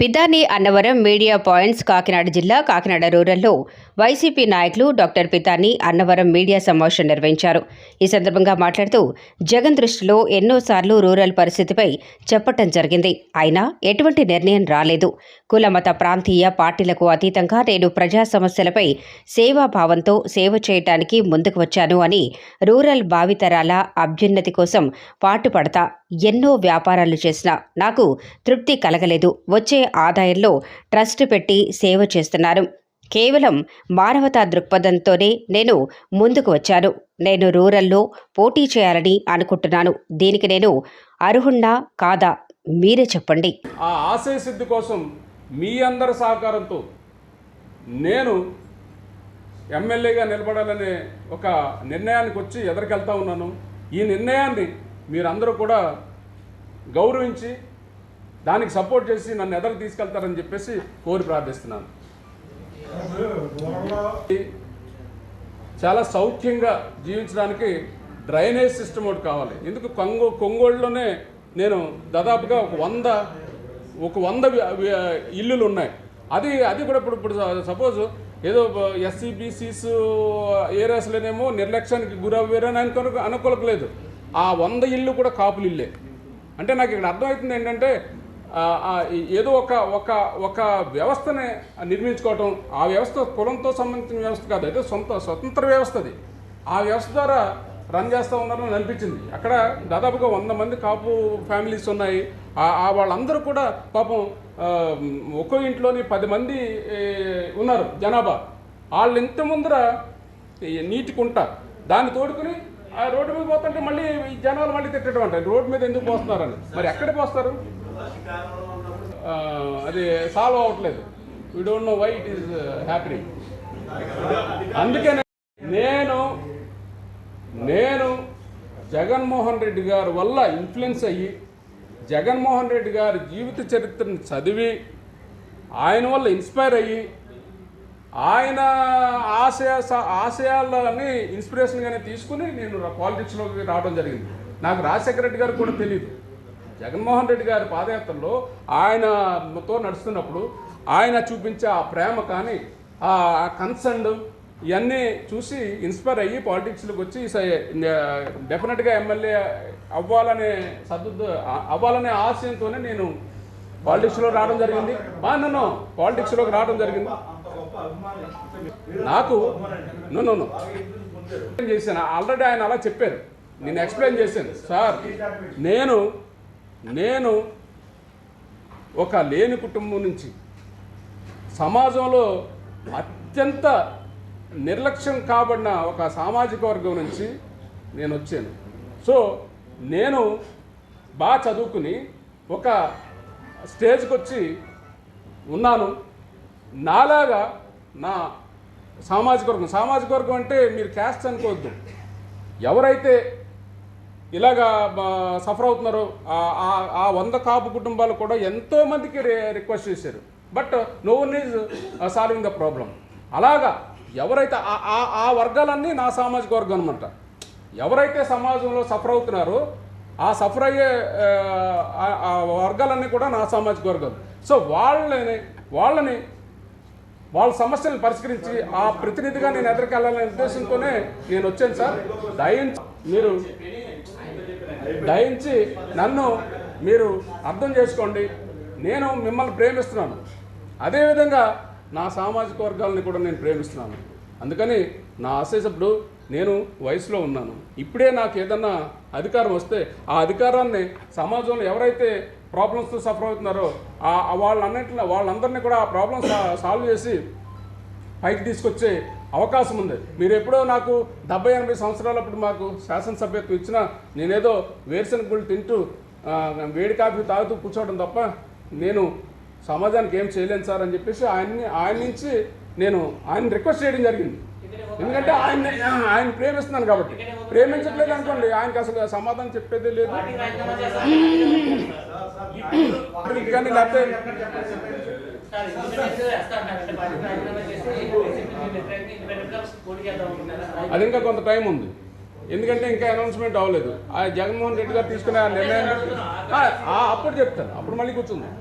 పిదాని Annavaram media points Kakinada జిల్లా కాకినాడ రూరల్లో YCP నాయకులు డాక్టర్ పితాని అన్నవరం మీడియా సమావేశం నిర్వహించారు. ఈ సందర్భంగా మాట్లాడుతూ జగన్ దృష్టిలో ఎన్నోసార్లు రూరల్ పరిస్థితిపై చెప్పటం జరిగింది. అయినా ఎటువంటి నిర్ణయం రాలేదు. కులమత ప్రాంతీయ పార్టీలకు అతీతంగా నేను ప్రజా సమస్యలపై సేవాభావంతో సేవ చేయటానికి ముందుకు వచ్చాను అని రూరల్ భావితరాల అభ్యున్నతి కోసం పాటుపడతా ఎన్నో వ్యాపారాలు చేసినా నాకు తృప్తి కలగలేదు. వచ్చే ఆదాయంలో ట్రస్ట్ పెట్టి సేవ చేస్తున్నారు. కేవలం మానవతా దృక్పథంతోనే నేను ముందుకు వచ్చాను. నేను రూరల్లో పోటీ చేయాలని అనుకుంటున్నాను. దీనికి నేను అర్హుణ్ణా కాదా? మీరే చెప్పండి. ఆ ఆశయ సిద్ధి కోసం మీ అందరి సహకారంతో నేను ఎమ్మెల్యేగా నిలబడాలనే ఒక నిర్ణయానికి వచ్చి ఎదరికెళ్తా ఉన్నాను. ఈ నిర్ణయాన్ని మీరందరూ కూడా గౌరవించి దానికి సపోర్ట్ చేసి నన్ను ఎదరు తీసుకెళ్తారని చెప్పేసి కోరి ప్రార్థిస్తున్నాను. చాలా సౌఖ్యంగా జీవించడానికి డ్రైనేజ్ సిస్టమ్ ఒకటి కావాలి. ఎందుకు కొంగో కొంగోళ్ళలోనే నేను దాదాపుగా ఒక వంద ఒక వంద ఇల్లులు ఉన్నాయి. అది అది కూడా ఇప్పుడు ఇప్పుడు సపోజ్ ఏదో ఎస్సీ బీసీస్ ఏరియాస్లోనేమో నిర్లక్ష్యానికి గురవ్వారని అనుకో అనుకోలేదు ఆ వంద ఇల్లు కూడా కాపులు ఇల్లే. అంటే నాకు ఇక్కడ అర్థమవుతుంది ఏంటంటే ఏదో ఒక ఒక ఒక వ్యవస్థని నిర్మించుకోవటం ఆ వ్యవస్థ కులంతో సంబంధించిన వ్యవస్థ కాదు అయితే సొంత స్వతంత్ర వ్యవస్థ అది ఆ వ్యవస్థ ద్వారా రన్ చేస్తూ ఉన్నారని అనిపించింది. అక్కడ దాదాపుగా వంద మంది కాపు ఫ్యామిలీస్ ఉన్నాయి. ఆ- వాళ్ళందరూ కూడా పాపం ఒక్కో ఇంట్లోని పది మంది ఉన్నారు జనాభా. వాళ్ళు ఇంత ముందర నీటికుంట నీటి కుంట దాన్ని తోడుకుని ఆ రోడ్డు మీద పోతుంటే మళ్ళీ ఈ జనాలు మళ్ళీ తిట్టడం అంటారు. రోడ్డు మీద ఎందుకు పోస్తున్నారని. మరి ఎక్కడ పోస్తారు? అది సాల్వ్ అవ్వట్లేదు. We don't know why it is happening అందుకనే నేను నేను జగన్మోహన్ రెడ్డి గారి వల్ల ఇన్ఫ్లుయెన్స్ అయ్యి జగన్మోహన్ రెడ్డి గారి జీవిత చరిత్రను చదివి ఆయన వల్ల ఇన్స్పైర్ అయ్యి ఆయన ఆశయ స- ఆశయాలని ఇన్స్పిరేషన్గానే తీసుకుని నేను పాలిటిక్స్లోకి రావడం జరిగింది. నాకు రాజశేఖర రెడ్డి గారు కూడా తెలియదు జగన్మోహన్ రెడ్డి గారి పాదయాత్రలో ఆయనతో నడుస్తున్నప్పుడు ఆయన చూపించే ఆ ప్రేమ కానీ ఆ కన్సర్న్ ఇవన్నీ చూసి ఇన్స్పైర్ అయ్యి పాలిటిక్స్లోకి వచ్చి డెఫినెట్గా ఎమ్మెల్యే అవ్వాలనే సద్దు అవ్వాలనే ఆశయంతోనే నేను పాలిటిక్స్లో రావడం జరిగింది. బాగా నన్ను పాలిటిక్స్లోకి రావడం జరిగింది. నాకు నో చేశాను. ఆల్రెడీ ఆయన అలా చెప్పారు. నేను ఎక్స్ప్లెయిన్ చేశాను. సార్ నేను నేను ఒక లేని కుటుంబం నుంచి సమాజంలో అత్యంత నిర్లక్ష్యం కాబడిన ఒక సామాజిక వర్గం నుంచి నేను వచ్చాను. సో నేను బాగా చదువుకుని ఒక స్టేజ్కి వచ్చి ఉన్నాను. నాలాగా నా సామాజిక వర్గం. సామాజిక వర్గం అంటే మీరు క్యాస్ట్ అనుకోవద్దు. ఎవరైతే ఇలాగా సఫర్ అవుతున్నారో ఆ- ఆ- వంద కాపు కుటుంబాలు కూడా ఎంతో మందికి రిక్వెస్ట్ చేశారు. But no one is solving the problem. అలాగా ఎవరైతే ఆ- ఆ వర్గాలన్నీ నా సామాజిక వర్గం అనమాట ఎవరైతే సమాజంలో సఫర్ అవుతున్నారో ఆ సఫర్ అయ్యే వర్గాలన్నీ కూడా నా సామాజిక వర్గం. సో వాళ్ళని వాళ్ళని వాళ్ళ సమస్యలను పరిష్కరించి ఆ ప్రతినిధిగా నేను ఎదురుకెళ్ళాలనే ఉద్దేశంతోనే నేను వచ్చాను సార్. దయించి మీరు దయించి నన్ను మీరు అర్థం చేసుకోండి. నేను మిమ్మల్ని ప్రేమిస్తున్నాను. అదేవిధంగా నా సామాజిక వర్గాలని కూడా నేను ప్రేమిస్తున్నాను. అందుకని నా ఆశేసప్పుడు నేను వయసులో ఉన్నాను. ఇప్పుడే నాకు ఏదన్నా అధికారం వస్తే ఆ అధికారాన్ని సమాజంలో ఎవరైతే ప్రాబ్లమ్స్తో సఫర్ అవుతున్నారో. ఆ వాళ్ళన్నింటిలో వాళ్ళందరినీ కూడా ఆ ప్రాబ్లమ్స్ సాల్వ్ చేసి పైకి తీసుకొచ్చే అవకాశం ఉంది. మీరు ఎప్పుడో నాకు డెబ్బై ఎనభై సంవత్సరాలప్పుడు మాకు శాసనసభ్యత్వం ఇచ్చినా నేనేదో వేరుశనగ గుళ్ళు తింటూ వేడి కాఫీ తాగుతూ కూర్చోవడం తప్ప నేను సమాజానికి ఏం చేయలేను సార్ అని చెప్పేసి ఆయన్ని ఆయన నుంచి నేను ఆయన రిక్వెస్ట్ చేయడం జరిగింది. ఎందుకంటే ఆయన ఆయన ప్రేమిస్తున్నాను కాబట్టి. ప్రేమించట్లేదు అనుకోండి. ఆయనకి అసలు సమాధానం చెప్పేదే లేదు. కానీ లేకపోతే అది ఇంకా కొంత టైం ఉంది. ఎందుకంటే ఇంకా అనౌన్స్మెంట్ అవ్వలేదు. ఆ జగన్మోహన్ రెడ్డి గారు తీసుకునే ఆ నిర్ణయం అప్పుడు చెప్తాను. అప్పుడు మళ్ళీ కూర్చుందాం.